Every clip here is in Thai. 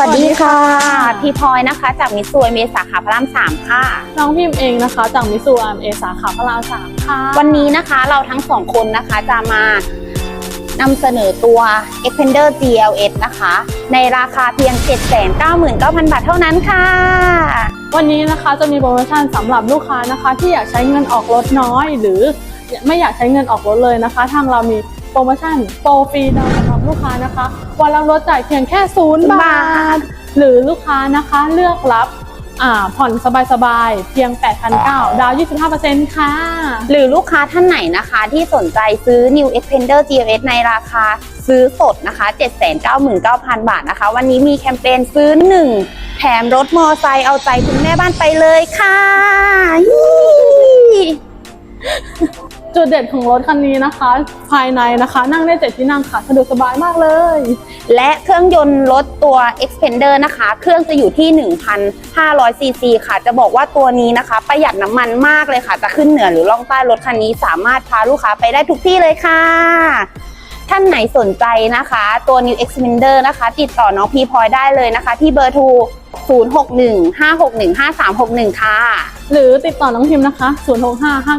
วัสดีค่ะสวัสดีค่ะ พี่พลอยนะคะ จากมิสซูเมสาขาพระรามสามค่ะ น้องพิมพ์เองนะคะ จากมิสูอามเอสาขาพระรามสามค่ะ วันนี้นะคะเราทั้งสองคนนะคะจะมานำเสนอตัว Expander GLS นะคะ ในราคาเพียง 799,000 บาทเท่านั้นค่ะ วันนี้นะคะจะมีโปรโมชั่นสำหรับลูกค้านะคะ ที่อยากใช้เงินออกรถน้อย หรือไม่อยากใช้เงินออกรถเลยนะคะ ทางเรามี โปรโมชั่นโปรฟรีดาวน์สำหรับลูกค้านะคะ วันละรถจ่ายเพียงแค่ศูนย์บาบาท หรือลูกค้านะคะเลือกรับอ่าผ่อนสบายๆ เพียง 8,900 ดาวน์25%ค่ะ หรือลูกค้าท่านไหนนะคะที่สนใจซื้อ New Expander GLS ในราคาซื้อสดนะคะ 799,000 บาทนะคะ วันนี้มีแคมเปญซื้อ 1 แถมรถมอไซค์เอาใจคุณแม่บ้านไปเลยค่ะยี่ จุดเด่นของรถคันนี้นะคะ ภายในนะคะ นั่งได้เจ็ดที่นั่งค่ะสะดวกสบายมากเลย และเครื่องยนต์รถตัว Expander นะคะ เครื่องจะอยู่ที่ 1,500ซีซีค่ะ จะบอกว่าตัวนี้นะคะ ประหยัดน้ำมันมากเลยค่ะ จะขึ้นเหนือหรือล่องใต้รถคันนี้สามารถพาลูกค้าไปได้ทุกที่เลยค่ะท่านไหนสนใจนะคะ ตัว New Expander นะคะ ติดต่อน้องพีพลอยได้เลยนะคะ ที่เบอร์โทร 0615615361 ค่ะ หรือติดต่อน้องพิมพ์นะคะ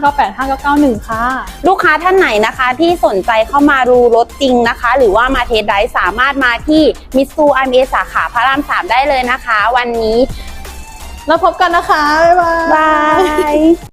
0655985991 ค่ะ ลูกค้าท่านไหนนะคะที่สนใจเข้ามาดูรถจริงนะคะ หรือว่ามาเทสไดรฟ์สามารถมาที่มิสซูไอเอสาขาพระรามสามได้เลยนะคะ วันนี้แล้วพบกันนะคะ บ๊ายบาย บาย